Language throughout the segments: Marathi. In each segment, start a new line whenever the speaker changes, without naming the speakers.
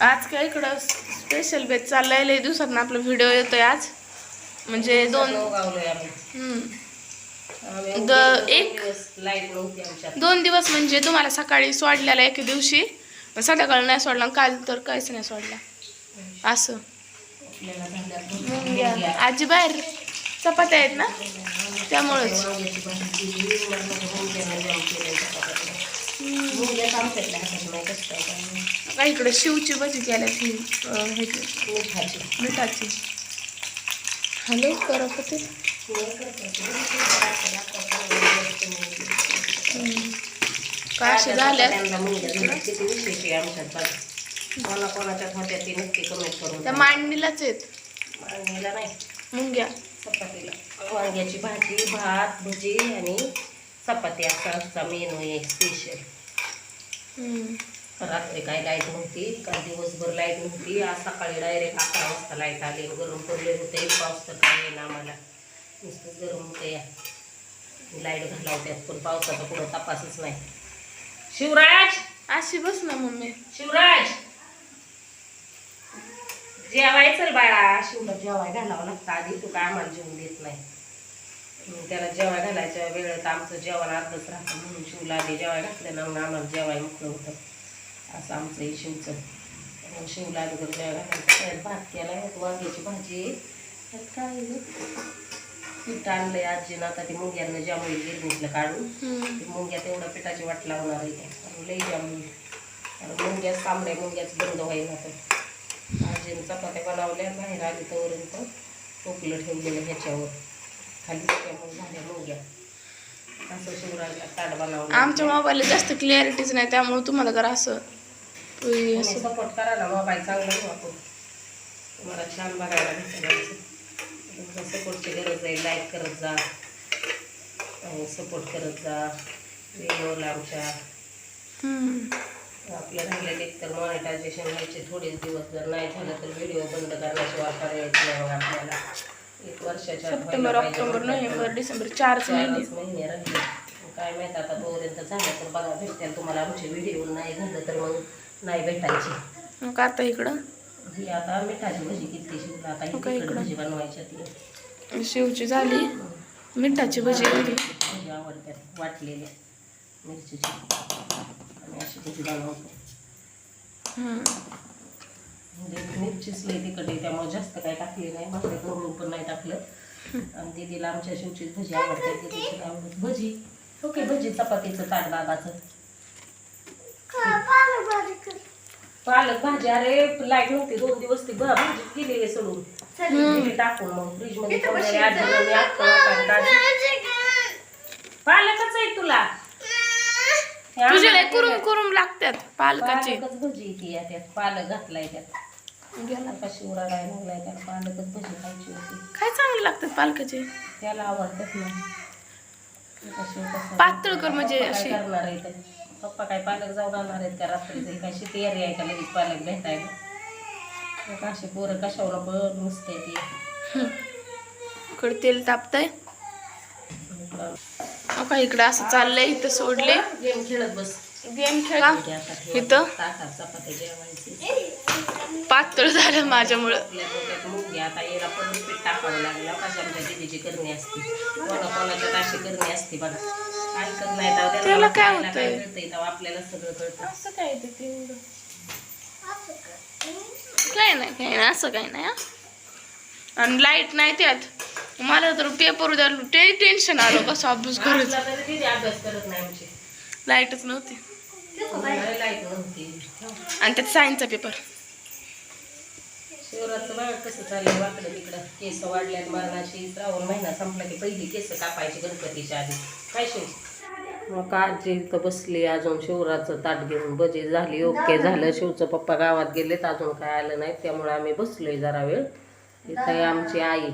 आज काय इकडं स्पेशल बेत चाललाय लय दिवसात आपला व्हिडिओ येतोय आज. म्हणजे दोन द- एक- दोन दिवस म्हणजे तुम्हाला सकाळी सोडलेला एके दिवशी संध्याकाळी नाही सोडला काल तर काहीच नाही सोडला. असं. आजी बाहेर चपात्या आहेत ना? त्यामुळेच.
काय
इकडे शिवची भजी केल्या ही अं, ह्याची
मिठाची
हॅलो करा ते काय असे झाल्या
त्यांना मुंग्या दिल्या. किती विशेष आहे आमच्यात बघा. कोणा कोणाच्यात होत्या ते नक्की कमेंट करून
त्या. मांडणीलाच आहेत
मागणीला नाही
मुंग्या
चपातीला वांग्याची भाजी भात भजी आणि चपाती असा आजचा मेनू आहे स्पेशल. रात्री काय लाइट नव्हती काल दिवसभर लाइट नव्हती आज सकाळी डायरेक्ट अकरा वाजता लाइट आली गरम पडले होते पाऊस तर काय येईना आम्हाला. नुसतंच गरम होतं या. लाइट घालावत्यात पण पावसाचा पुढं तपासच नाही. शिवराज!
अशी बस ना मम्मी.
शिवराज! जेवाय चल बाळा शिवला जेवाय घालावं लागतं आधी तू काय आम्हाला जेवण देत नाही. त्याला जेवाय घालायच्या वेळेत आमचं जेवण अर्धच राहतं म्हणून शिवला आधी जेवाय घातलं ना मग आम्हाला जेवाय मोकळं होतं. असं आमचं हे शिवचं. मग शिवला जर जेवाय घालायचं. भात केला वांग्याची भाजी. काय? पीठ आणलंय आजीनं. आता ते मुंग्यांना ज्यामुळे गिरणीतलं काढून. ते मुंग्या तेवढं पिठाची वाट लावणार आहे. लई जाम होईल कारण मुंग्याच तांबड्या मुंग्याच बंद होईल तर. आजीनं चपात्या बनवल्या बाहेर आली तोपर्यंत टोपलं ठेवलेलं ह्याच्यावर. खाली त्यामुळे झाल्या मुंग्या असं शिवराजला ताट बनवलं
आमच्या मोबाईलला जास्त क्लिअरिटीच नाही त्यामुळे तुम्हाला जरा असं उई, असं.
सपोर्ट करा ना मोबाईल चांगला आपण तुम्हाला छान बघायला भेटेल तुमचा सपोर्टची गरज आहे लाईक करत जा. सपोर्ट करत जा. व्हिडिओला आमच्या. आपल्या राहिलेले तर मॉनिटायझेशन व्हायचे थोडेच दिवस जर नाही झालं तर व्हिडिओ बंद करण्याशिवाय पर्यायच नाही आपल्याला. एक वर्षाच्या
सप्टेंबर ऑक्टोबर नोव्हेंबर डिसेंबर चारच महिने
चारच महिने. राहिले काय माहीत आता तोपर्यंत झालं तर बघा भेटतील तुम्हाला आमचे व्हिडिओ नाही झालं तर मग नाही भेटायचे.
मग आता इकडं?
ही आता मिठाची भजी किती शिवला आता ही तिखट
इकडं?
भजी बनवायची ती.
शिवची झाली. मिठाची भजी
भजी आवडतात वाटलेल्या मिरचीची. आणि अशी भजी बनवतो.
हम्म.
म्हणजे मिरचीच लई तिखट आहे त्यामुळे जास्त काही टाकली नाही. भाकरी करून पण नाही टाकलं. आणि दीदीला आमच्या शिवचीच भजी आवडते. भजी. ओके भजी चपातीचं ताट दादाचं. पालक भाजी अरे लाइट नव्हती दोन दिवस ती भाजी केली आहे सोडून. टाकून मग फ्रीजमध्ये. पालकच आहे तुला.
तुझ्या कुरुम. कुरुम लागतात पालकाची.
पालकच भजी ती त्यात. पालक घातलाय त्यात. आता शिवरा राहायला लागलाय त्याला पालकच भजी खायची होती.
काय चांगले लागतात पालकाचे?
त्याला आवडतात ना आता शिव कसं-
पातळ कर म्हणजे
काय
अशी.
करणार आहे ते? पप्पा काय पालक जाऊन आणणार आहेत का रात्रीचं काय शेती एरिया आहे का लगेच पालक भेटायला? मग अशी पोरं कशावर पण नुसते ती.
इकडे तेल तापतंय. का इकडे असं चाललंय इथं सोडले
गेम खेळत बस.
गेम खेळा. इथं? पातळ झालं माझ्यामुळं.
आता याला पण पीठ टाकावं लागलं कशा आमच्या दिदीची करणी असते कोणा कोणाच्यात अशी करणी असते बघा काय करत
त्याला काय
आपल्याला सगळं कळतं
असं काय ते तेवढं काय नाही काय नाही असं काय नाही हा. आणि लाइट नाही त्यात. मला तर पेपर द्या ते टेन्शन आलं कसं अभ्यास
दिदी अभ्यास करत नाही आमची?
लाईटच नव्हती.
लाइट नव्हती
आणि त्यात सायन्सचा पेपर
शिवराचं बघा कसं चाललंय वाकडं तिकडं? केस वाढल्यात मरणाशी. श्रावण महिना संपला की पहिली केस कापायची गणपतीच्या आधी. काय शिव? मग आजी इथं बसली. अजून शिवराचं ताट घेऊन भजी झाली. ओके झालं. शिवचं पप्पा गावात गेलेत. अजून काय आलं नाही. त्यामुळे आम्ही बसलोय जरा वेळ. इथं आहे आमची आई.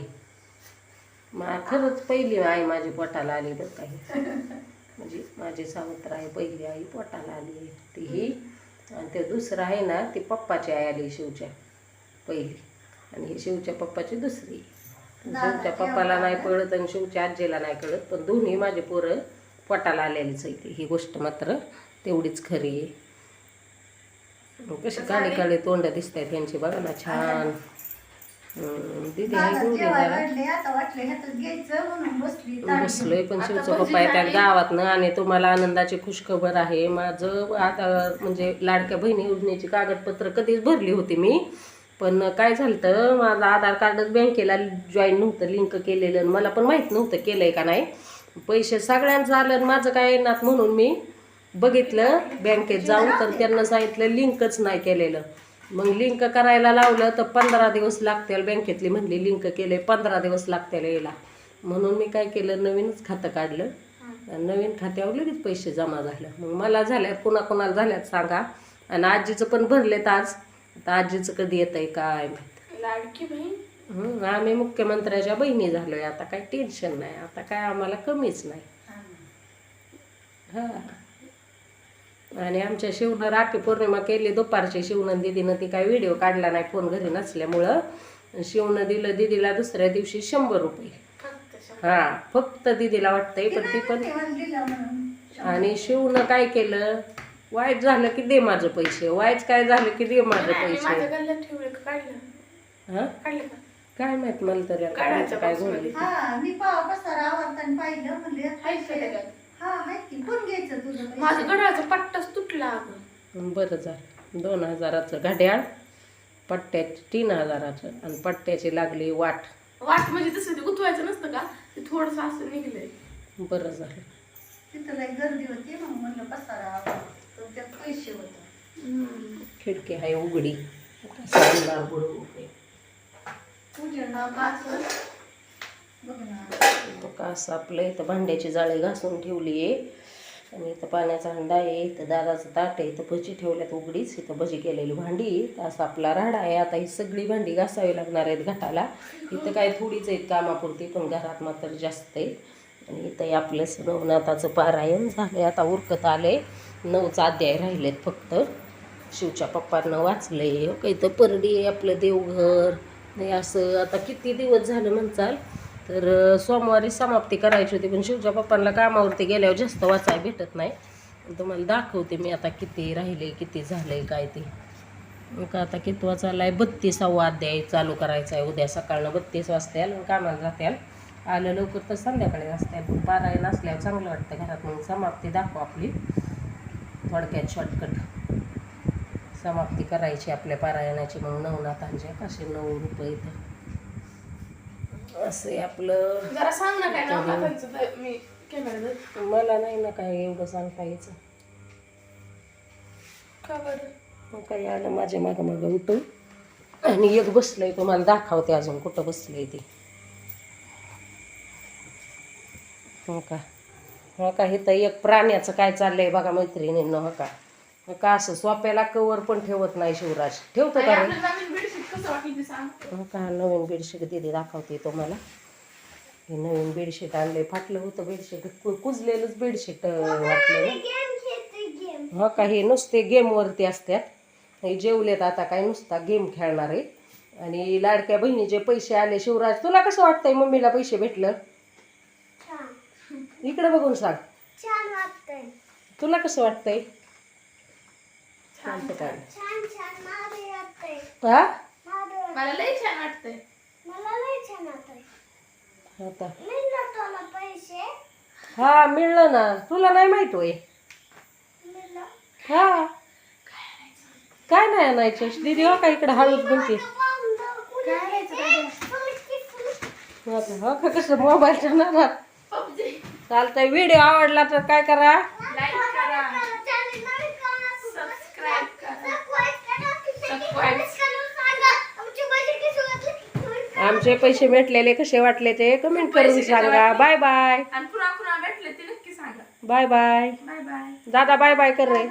मा खरंच पहिली आई माझी पोटाला आली बरं काही म्हणजे माझी सावत्र आहे पहिली आई पोटाला आली ती ही. आणि ते दुसरं आहे ना ती पप्पाची आई आली शिवच्या पहिली. आणि ही शिवच्या पप्पाची दुसरी. शिवच्या पप्पाला नाही कळत आणि शिवच्या आजीला नाही कळत. पण दोन्ही माझे पोरं पोटाला आलेलीच आहे ही गोष्ट मात्र तेवढीच खरी आहे. कशी काळी काळी तोंड दिसत आहेत त्यांची बघा ना छान. बसलोय पण शिवचं पप्पा येतात
झाली.
गावातनं आणि तुम्हाला आनंदाची खुशखबर आहे. माझं आता म्हणजे लाडक्या बहिणी योजनेची कागदपत्र कधीच भरली होती मी. पण काय झालं तर माझं आधार कार्डच बँकेला जॉईन नव्हतं लिंक केलेलं आणि मला पण माहीत नव्हतं केलंय का नाही. पैसे सगळ्यांचं आलं आणि माझं काय येणार म्हणून मी बघितलं बँकेत जाऊन तर त्यांना सांगितलं लिंकच नाही केलेलं. मग लिंक करायला लावलं तर पंधरा दिवस लागतील बँकेतली म्हणली लिंक केले पंधरा दिवस लागतील यायला. म्हणून मी काय केलं नवीनच खातं काढलं. नवीन खात्यावर लगेच पैसे जमा झाले. मग मला झाल्यात कोणाकोणाला झाल्यात सांगा. आणि आजीचं पण भरलेत आज. आता आजीचं कधी येत आहे काय
लाडकी बहीण?
आम्ही मुख्यमंत्र्याच्या बहिणी झालोय. आता काय टेन्शन नाही. आता काय आम्हाला कमीच नाही. हा. आणि आमच्या शिवनं राखी पौर्णिमा केली दुपारची शिवनं दिदीनं ती काय व्हिडिओ काढला नाही फोन घरी नसल्यामुळं. शिवनं दिलं दिदीला दुसऱ्या दिवशी शंभर रुपये. हा फक्त दिदीला वाटतंय पण ती पण आणि शिवनं काय केलं? वाईट झालं की दे माझं पैसे. वाईट काय झालं की दे माझं पैसे. हा? काय माहीत मला तरी काय
हा मी पाव पसारा आवडताना पाहिलं म्हणले
हाय का. त्याच्यात?
हाय की कोण घ्यायचं तुझं? पैसे?
माझं गडाचा पट्टाच तुटला अगं.
बरं झालं दोन हजाराचं घड्याळ पट्ट्याची तीन हजाराचं आणि पट्ट्याची लागली वाट.
वाट म्हणजे तसं ते गुतवायचं नसतं का? ते थोडस असं निघलंय.
बरं झालं
तिथं गर्दी होती मग म्हणलं त्यात पैसे होते.
खिडकी आहे उघडी.
नाव
का असं आपलं इथं भांड्याची जाळी घासून ठेवली आहे. आणि इथं पाण्याचा हंडा आहे इथं दादाचं ताट आहे इथं भजी ठेवल्यात उघडीच. इथं भजी केलेली भांडी असं असा आपला राडा आहे. आता ही सगळी भांडी घासावी लागणार आहेत घाटाला. इथं काय थोडीच आहेत कामापुरती पण घरात मात्र जास्त आहे आणि इथंही आपलं नवनाथाचं पारायण झालं आता उरकत आले नऊचा अध्याय राहिलेत फक्त. शिवच्या पप्पांना वाचलंय. आहे का इथं परडी आहे आपलं देवघर. नाही असं आता किती दिवस झालं म्हणचाल? तर सोमवारी समाप्ती करायची होती पण शिवच्या पप्पांना कामावरती गेल्यावर जास्त वाचाय भेटत नाही. तुम्हाला दाखवते मी आता किती राहिले किती झालंय काय ते. मग आता कितवा आहे बत्तीसावा अध्याय चालू करायचा आहे उद्या सकाळनं बत्तीस वाजता कामाला जात्याल. आलं लवकर तर संध्याकाळी वाजता पण पारायण असल्यावर चांगलं वाटतं घरात. मग समाप्ती दाखव आपली. थोडक्यात शॉर्टकट समाप्ती करायची आपल्या पारायणाची. मग नवनाथांचे कसे नऊ रुपये इथं. असं आपलं.
जरा सांग ना काय नाव टाकायचं तर मी कॅमेरा
मला नाही ना काय एवढं सांगता यायचं.
का बरं?
मग काही आलं माझ्या मागं मागं उठून. आणि एक बसलंय तुम्हाला दाखवते अजून कुठं बसलंय ते. हो का? हो का? इथं एक प्राण्याचं काय चाललंय बघा मैत्रिणींनो हो का? हो का? असं सोप्याला कवर पण ठेवत नाही शिवराज. ठेवतो का रे? का नवीन बेडशीट दिली दाखवते तुम्हाला हे नवीन बेडशीट आणले फाटलं होतं बेडशीट कुजलेलंच बेडशीट वाटलं ना हो का हे नुसते गेमवरती असतात हे जेवलेत आता काय नुसता गेम खेळणार आहे आणि लाडक्या बहिणीचे पैसे आले शिवराज तुला कसं वाटतंय मम्मीला पैसे भेटलं इकडे बघून सांग
छान वाटतंय
तुला कसं वाटतंय
छान छान
हा
मला लई छान वाटतंय.
मला लय छान वाटतंय.
आता.
मिळलं तुला पैसे?
हा मिळलं ना. तुला नाही माहीत होय.
मिळलं?
हा. काय नाही आणायचं? दीदी हो का इकडे हळूच बोलते? आता हो का कसं मोबाईलच्या
पबजी
चालतंय व्हिडिओ आवडला तर काय करा? आमचे पैसे भेटलेले कसे वाटले ते कमेंट करून सांगा. बाय बाय
आणि पुन्हा पुन्हा भेटले ते नक्की सांगा.
बाय बाय
बाय बाय
दादा बाय बाय कर रे.